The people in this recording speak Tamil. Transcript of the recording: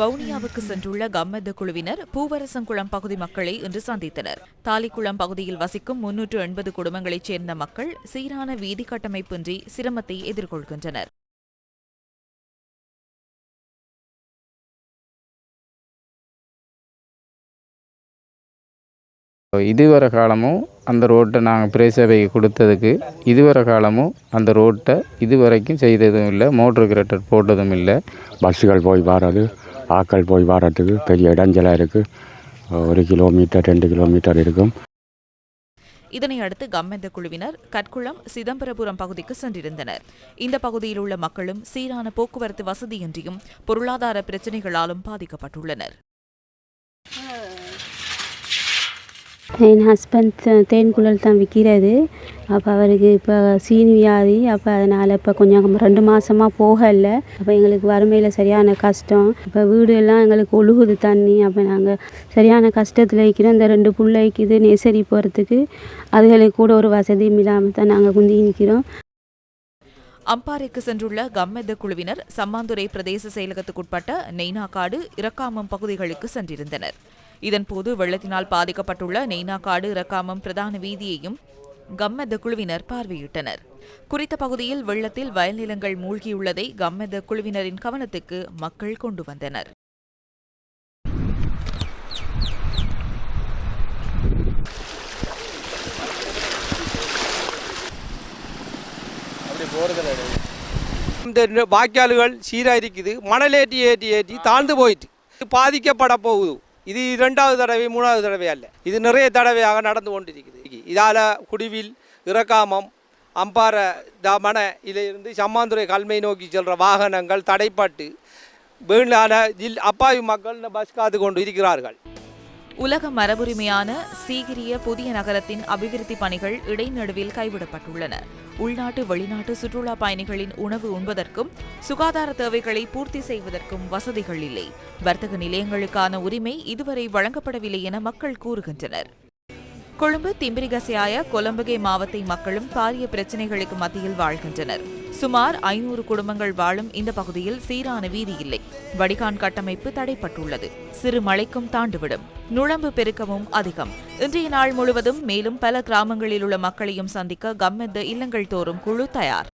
வவுனியாவுக்கு சென்றுள்ள கம்மெத்த குழுவினர் பூவரசங்குளம் பகுதி மக்களை இன்று சந்தித்தனர். தாலிக்குளம் பகுதியில் வசிக்கும் முன்னூற்று எண்பது குடும்பங்களைச் சேர்ந்த மக்கள் சீரான வீதி கட்டமைப்பின்றி சிரமத்தை எதிர்கொள்கின்றனர். இதுவரை காலமும் அந்த ரோட்டை நாங்கள் பிரேசபைக்கு கொடுத்ததுக்கு இதுவரை காலமும் அந்த ரோட்டை இதுவரைக்கும் செய்ததும் இல்லை மோட்டர் கிரேட்டர் போட்டதும் இல்லை. பஸ்ஸுகள் போய் வர்றது ஆட்கள் போய் வர்றதுக்கு பெரிய இடைஞ்சலாக இருக்குது ஒரு கிலோமீட்டர் ரெண்டு கிலோமீட்டர் இருக்கும். இதனையடுத்து கம்மெந்த குழுவினர் கட்குளம் சிதம்பரபுரம் பகுதிக்கு சென்றிருந்தனர். இந்த பகுதியில் உள்ள மக்களும் சீரான போக்குவரத்து வசதியின்றியும் பொருளாதார பிரச்சினைகளாலும் பாதிக்கப்பட்டுள்ளனர். என் ஹஸ்பண்ட் தேன் குழல் தான் விற்கிறது. அப்போ அவருக்கு இப்போ சீனி வியாதி அப்போ அதனால் இப்போ கொஞ்சம் ரெண்டு மாதமாக போகலை. அப்போ எங்களுக்கு வறுமையில் சரியான கஷ்டம். இப்போ வீடு எல்லாம் எங்களுக்கு ஒழுகுது தண்ணி. அப்போ நாங்கள் சரியான கஷ்டத்தில் இருக்கிறோம். இந்த ரெண்டு பிள்ளைக்கு இது நெசரி போகிறதுக்கு அதுகளுக்கு கூட ஒரு வசதியும் இல்லாமல் தான் நாங்கள் குந்தி நிற்கிறோம் அம்பாறைக்கு சென்றுள்ள கம்மெத குழுவினர் சம்மாந்துறை பிரதேச செயலகத்துக்குட்பட்ட நெய்னாக்காடு இரக்காமம் பகுதிகளுக்கு சென்றிருந்தனர். இதன்போது வெள்ளத்தினால் பாதிக்கப்பட்டுள்ள நெய்னாக்காடு இரக்காமம் பிரதான வீதியையும் கம்மெத்த குழுவினர் பார்வையிட்டனர். குறித்த பகுதியில் வெள்ளத்தில் வயல் நிலங்கள் மூழ்கியுள்ளதை கம்மெத குழுவினரின் கவனத்துக்கு மக்கள் கொண்டு வந்தனர். இந்த வாய்க்கால்கள் சீராக இருக்குது மணல் ஏற்றி ஏற்றி ஏற்றி தாழ்ந்து போயிட்டு. பாதிக்கப்பட போகுது. இது இரண்டாவது தடவை மூணாவது தடவை அல்ல. இது நிறைய தடவையாக நடந்து கொண்டிருக்குது. இதால் குடிவில் இறக்காமம் அம்பார தமன இதிலிருந்து சம்மாந்துறை கல்மை நோக்கி செல்கிற வாகனங்கள் தடைப்பட்டு வீணான ஜில் அப்பாவி மக்கள் பஸ் காத்து கொண்டு இருக்கிறார்கள். உலக மரபுரிமையான சீகிரிய புதிய நகரத்தின் அபிவிருத்தி பணிகள் இடைநடுவில் கைவிடப்பட்டுள்ளன. உள்நாட்டு வெளிநாட்டு சுற்றுலா பயணிகளின் உணவு உண்பதற்கும் சுகாதார தேவைகளை பூர்த்தி செய்வதற்கும் வசதிகள் இல்லை. வர்த்தக நிலையங்களுக்கான உரிமை இதுவரை வழங்கப்படவில்லை என மக்கள் கூறுகின்றனர். கொழும்பு திம்பிரிகசையாய கொலம்பகே மாவட்ட மக்களும் பாரிய பிரச்சினைகளுக்கு மத்தியில் வாழ்கின்றனர். சுமார் ஐநூறு குடும்பங்கள் வாழும் இந்த பகுதியில் சீரான வீதி இல்லை. வடிகான் கட்டமைப்பு தடைப்பட்டுள்ளது. சிறு மழைக்கும் தாண்டுவிடும். நுழம்பு பெருக்கமும் அதிகம். இன்றைய நாள் முழுவதும் மேலும் பல கிராமங்களில் உள்ள மக்களையும் சந்திக்க கம்மெத்த இல்லங்கள் தோறும் குழு தயார்.